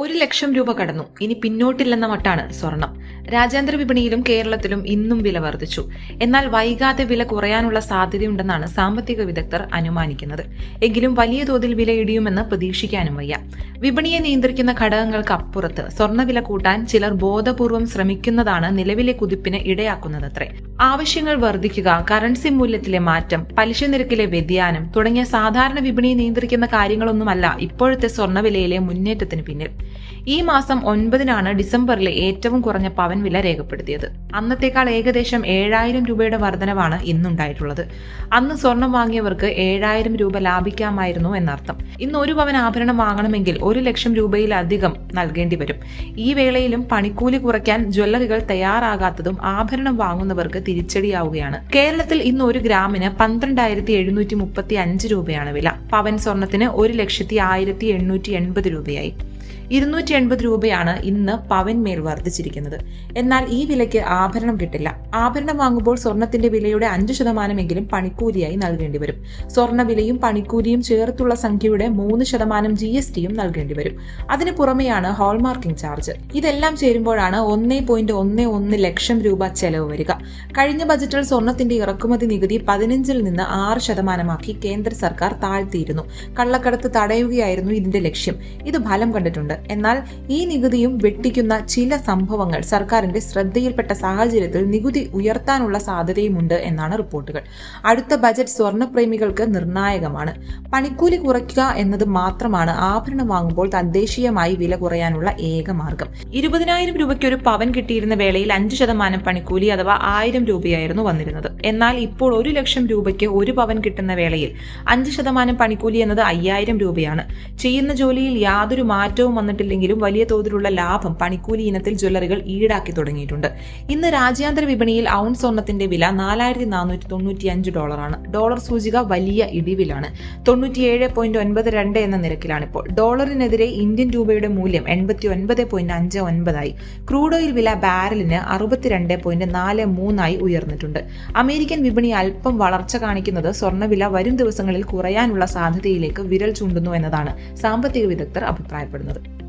ഒരു ലക്ഷം രൂപ കടന്നു. ഇനി പിന്നോട്ടില്ലെന്ന മട്ടാണ് സ്വർണം. രാജ്യാന്തര വിപണിയിലും കേരളത്തിലും ഇന്നും വില വർദ്ധിച്ചു. എന്നാൽ വൈകാതെ വില കുറയാനുള്ള സാധ്യതയുണ്ടെന്നാണ് സാമ്പത്തിക വിദഗ്ധർ അനുമാനിക്കുന്നത്. എങ്കിലും വലിയ തോതിൽ വില ഇടിയുമെന്ന് പ്രതീക്ഷിക്കാനും വയ്യ. വിപണിയെ നിയന്ത്രിക്കുന്ന ഘടകങ്ങൾക്ക് അപ്പുറത്ത് സ്വർണവില കൂട്ടാൻ ചിലർ ബോധപൂർവം ശ്രമിക്കുന്നതാണ് നിലവിലെ കുതിപ്പിന് ഇടയാക്കുന്നതത്രേ. ആവശ്യങ്ങൾ വർദ്ധിക്കുക കറൻസി മൂല്യത്തിലെ മാറ്റം പലിശ നിരക്കിലെ വ്യതിയാനം തുടങ്ങിയ സാധാരണ വിപണി നിയന്ത്രിക്കുന്ന കാര്യങ്ങളൊന്നുമല്ല ഇപ്പോഴത്തെ സ്വർണവിലയിലെ മുന്നേറ്റത്തിന് പിന്നിൽ. ഈ മാസം ഒൻപതിനാണ് ഡിസംബറിലെ ഏറ്റവും കുറഞ്ഞ പവൻ വില രേഖപ്പെടുത്തിയത്. അന്നത്തേക്കാൾ ഏകദേശം ഏഴായിരം രൂപയുടെ വർധനവാണ് ഇന്നുണ്ടായിട്ടുള്ളത്. അന്ന് സ്വർണം വാങ്ങിയവർക്ക് ഏഴായിരം രൂപ ലാഭിക്കാമായിരുന്നു എന്നർത്ഥം. ഇന്ന് ഒരു പവൻ ആഭരണം വാങ്ങണമെങ്കിൽ ഒരു ലക്ഷം രൂപയിലധികം നൽകേണ്ടി വരും. ഈ വേളയിലും പണിക്കൂലി കുറയ്ക്കാൻ ജ്വല്ലറികൾ തയ്യാറാകാത്തതും ആഭരണം വാങ്ങുന്നവർക്ക് തിരിച്ചടിയാവുകയാണ്. കേരളത്തിൽ ഇന്ന് ഒരു ഗ്രാമിന് പന്ത്രണ്ടായിരത്തി എഴുന്നൂറ്റി മുപ്പത്തി അഞ്ച് രൂപയാണ് വില. പവൻ സ്വർണത്തിന് ഒരു ലക്ഷത്തി ആയിരത്തി എണ്ണൂറ്റി എൺപത് രൂപയായി. ഇരുന്നൂറ്റി എൺപത് രൂപയാണ് ഇന്ന് പവൻമേൽ വർദ്ധിച്ചിരിക്കുന്നത്. എന്നാൽ ഈ വിലയ്ക്ക് ആഭരണം കിട്ടില്ല. ആഭരണം വാങ്ങുമ്പോൾ സ്വർണത്തിന്റെ വിലയുടെ അഞ്ച് ശതമാനമെങ്കിലും പണിക്കൂലിയായി നൽകേണ്ടി വരും. സ്വർണ വിലയും പണിക്കൂലിയും ചേർത്തുള്ള സംഖ്യയുടെ മൂന്ന് ശതമാനം ജി എസ് ടിയും നൽകേണ്ടി വരും. അതിന് പുറമെയാണ് ഹോൾമാർക്കിംഗ് ചാർജ്. ഇതെല്ലാം ചേരുമ്പോഴാണ് ഒന്നേ പോയിന്റ് ഒന്ന് ഒന്ന് ലക്ഷം രൂപ ചെലവ് വരിക. കഴിഞ്ഞ ബജറ്റിൽ സ്വർണത്തിന്റെ ഇറക്കുമതി നികുതി പതിനഞ്ചിൽ നിന്ന് ആറ് ശതമാനമാക്കി കേന്ദ്ര സർക്കാർ താഴ്ത്തിയിരുന്നു. കള്ളക്കടത്ത് തടയുകയായിരുന്നു ഇതിന്റെ ലക്ഷ്യം. ഇത് ഫലം കണ്ടിട്ടുണ്ട്. എന്നാൽ ഈ നികുതിയും വെട്ടിക്കുന്ന ചില സംഭവങ്ങൾ സർക്കാരിന്റെ ശ്രദ്ധയിൽപ്പെട്ട സാഹചര്യത്തിൽ നികുതി ഉയർത്താനുള്ള സാധ്യതയുമുണ്ട് എന്നാണ് റിപ്പോർട്ടുകൾ. അടുത്ത ബജറ്റ് സ്വർണപ്രേമികൾക്ക് നിർണായകമാണ്. പണിക്കൂലി കുറയ്ക്കുക എന്നത് മാത്രമാണ് ആഭരണം വാങ്ങുമ്പോൾ തദ്ദേശീയമായി വില കുറയാനുള്ള ഏക മാർഗം. ഇരുപതിനായിരം രൂപയ്ക്ക് ഒരു പവൻ കിട്ടിയിരുന്ന വേളയിൽ അഞ്ച് ശതമാനം പണിക്കൂലി അഥവാ ആയിരം രൂപയായിരുന്നു വന്നിരുന്നത്. എന്നാൽ ഇപ്പോൾ ഒരു ലക്ഷം രൂപയ്ക്ക് ഒരു പവൻ കിട്ടുന്ന വേളയിൽ അഞ്ച് ശതമാനം പണിക്കൂലി എന്നത് അയ്യായിരം രൂപയാണ്. ചെയ്യുന്ന ജോലിയിൽ യാതൊരു മാറ്റവും വന്നിട്ടില്ലെങ്കിലും വലിയ തോതിലുള്ള ലാഭം പണിക്കൂലി ഇനത്തിൽ ജ്വല്ലറികൾ ഈടാക്കി തുടങ്ങിയിട്ടുണ്ട്. ഇന്ന് രാജ്യാന്തര വിപണിയിൽ ഔൺ സ്വർണത്തിന്റെ വില നാലായിരത്തി നാനൂറ്റി തൊണ്ണൂറ്റി അഞ്ച് ഡോളറാണ്. ഡോളർ സൂചിക വലിയ ഇടിവിലാണ്. തൊണ്ണൂറ്റിയേഴ് പോയിന്റ് ഒൻപത് രണ്ട് എന്ന നിരക്കിലാണിപ്പോൾ. ഡോളറിനെതിരെ ഇന്ത്യൻ രൂപയുടെ മൂല്യം എൺപത്തി ഒൻപത് പോയിന്റ് അഞ്ച് ഒൻപതായി. ക്രൂഡ് ഓയിൽ വില ബാരലിന് അറുപത്തിരണ്ട് പോയിന്റ് നാല് മൂന്നായി ഉയർന്നിട്ടുണ്ട്. അമേരിക്കൻ വിപണി അല്പം വളർച്ച കാണിക്കുന്നത് സ്വർണവില വരും ദിവസങ്ങളിൽ കുറയാനുള്ള സാധ്യതയിലേക്ക് വിരൽ ചൂണ്ടുന്നു എന്നതാണ് സാമ്പത്തിക വിദഗ്ധർ അഭിപ്രായപ്പെടുന്നത്.